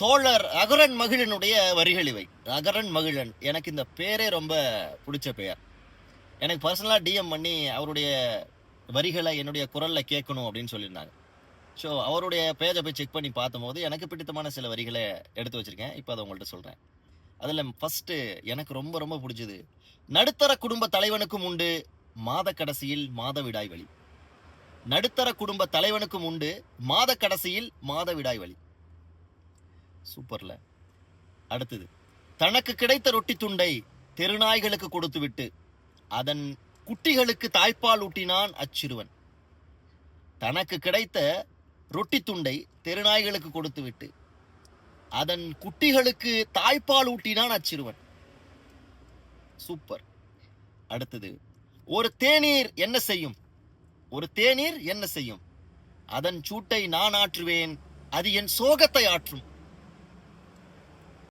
தோழர் அகரன் மகிழனுடைய வரிகள் இவை. அகரன் மகிழன். எனக்கு இந்த பேரே ரொம்ப பிடிச்ச பெயர். எனக்கு பர்சனலாக டிஎம் பண்ணி அவருடைய வரிகளை என்னுடைய குரலில் கேட்கணும் அப்படின்னு சொல்லியிருந்தாங்க. ஸோ அவருடைய பேஜை போய் செக் பண்ணி பார்த்தபோது எனக்கு பிடித்தமான சில வரிகளை எடுத்து வச்சிருக்கேன். இப்போ அதை உங்கள்கிட்ட சொல்கிறேன் அதில் ஃபஸ்ட்டு எனக்கு ரொம்ப ரொம்ப பிடிச்சது. நடுத்தர குடும்ப தலைவனுக்கும் உண்டு மாத கடைசியில் மாதவிடாய் வழி நடுத்தர குடும்ப தலைவனுக்கும் உண்டு மாத கடைசியில் மாதவிடாய் வழி சூப்பர்ல. அடுத்தது தனக்கு கிடைத்த ரொட்டி துண்டை தெருநாய்களுக்கு கொடுத்துவிட்டு அதன் குட்டிகளுக்கு தாய்ப்பால் ஊட்டினான் அச்சிறுவன். தனக்கு கிடைத்த ரொட்டி துண்டை தெருநாய்களுக்கு கொடுத்துவிட்டு அதன் குட்டிகளுக்கு தாய்ப்பால் ஊட்டினான் அச்சிறுவன். சூப்பர். அடுத்தது ஒரு தேநீர் என்ன செய்யும்? ஒரு தேநீர் என்ன செய்யும்? அதன் சூட்டை நான் ஆற்றுவேன் அது என் சோகத்தை ஆற்றும்.